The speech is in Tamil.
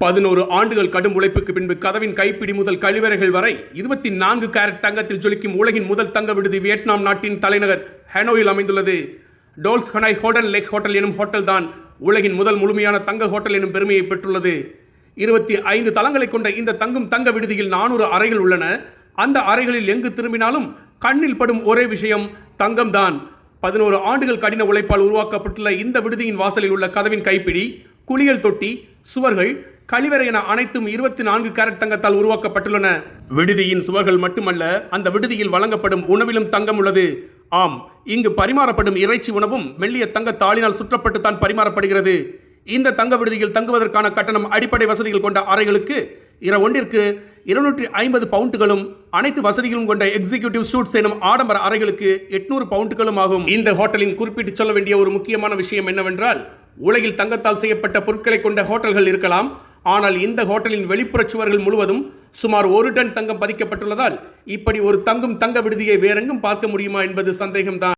பதினோரு ஆண்டுகள் கடும் உழைப்புக்கு பின்பு கதவின் கைப்பிடி முதல் கழிவறைகள் வரை இருபத்தி நான்கு கேரட் தங்கத்தில் ஜொலிக்கும் உலகின் முதல் தங்க விடுதி வியட்நாம் நாட்டின் தலைநகர் ஹனோயில் அமைந்துள்ளது. Dolce Hanoi hotel lake hotel எனும் ஹோட்டல் தான் உலகின் முதல் முழுமையான தங்க ஹோட்டல் எனும் பெருமையை பெற்றுள்ளது. இருபத்தி ஐந்து தளங்களை கொண்ட இந்த தங்கும் தங்க விடுதியில் நானூறு அறைகள் உள்ளன. அந்த அறைகளில் எங்கு திரும்பினாலும் கண்ணில் படும் ஒரே விஷயம் தங்கம்தான் பதினோரு ஆண்டுகள் கடின உழைப்பால் உருவாக்கப்பட்டுள்ள இந்த விடுதியின் வாசலில் உள்ள கதவின் கைப்பிடி குளியல் தொட்டி சுவர்கள் கழிவறை என அனைத்தும் இருபத்தி நான்கு கேரட் தங்கத்தால் உருவாக்கப்பட்டுள்ளன. விடுதியின் சுவர்கள் மட்டுமல்ல அந்த விடுதியில் வழங்கப்படும் உணவிலும் தங்கம் உள்ளது. ஆம் இங்கு பரிமாறப்படும் இறைச்சி உணவும் மெல்லிய தங்க தாளினால் சுற்றப்பட்டு தான் பரிமாறப்படுகிறது. இந்த தங்க விடுதியில் தங்குவதற்கான கட்டணம் அடிப்படை வசதிகள் கொண்ட அறைகளுக்கு இர ஒன்றிற்கு இருநூற்றி ஐம்பது பவுண்டுகளும் அனைத்து வசதிகளும் கொண்ட எக்ஸிகியூட்டிவ் சூட்ஸ் எனும் ஆடம்பர அறைகளுக்கு எட்நூறு பவுண்டுகளும் ஆகும். இந்த ஹோட்டலின் குறிப்பிட்டு சொல்ல வேண்டிய ஒரு முக்கியமான விஷயம் என்னவென்றால் உலகில் தங்கத்தால் செய்யப்பட்ட பொருட்களை கொண்ட ஹோட்டல்கள் இருக்கலாம் ஆனால் இந்த ஹோட்டலின் வெளிப்புறச் சுவர்கள் முழுவதும் சுமார் ஒரு டன் தங்கம் பதிக்கப்பட்டுள்ளதால் இப்படி ஒரு தங்கும் தங்க விடுதியை வேறெங்கும் பார்க்க முடியுமா என்பது சந்தேகம்தான்.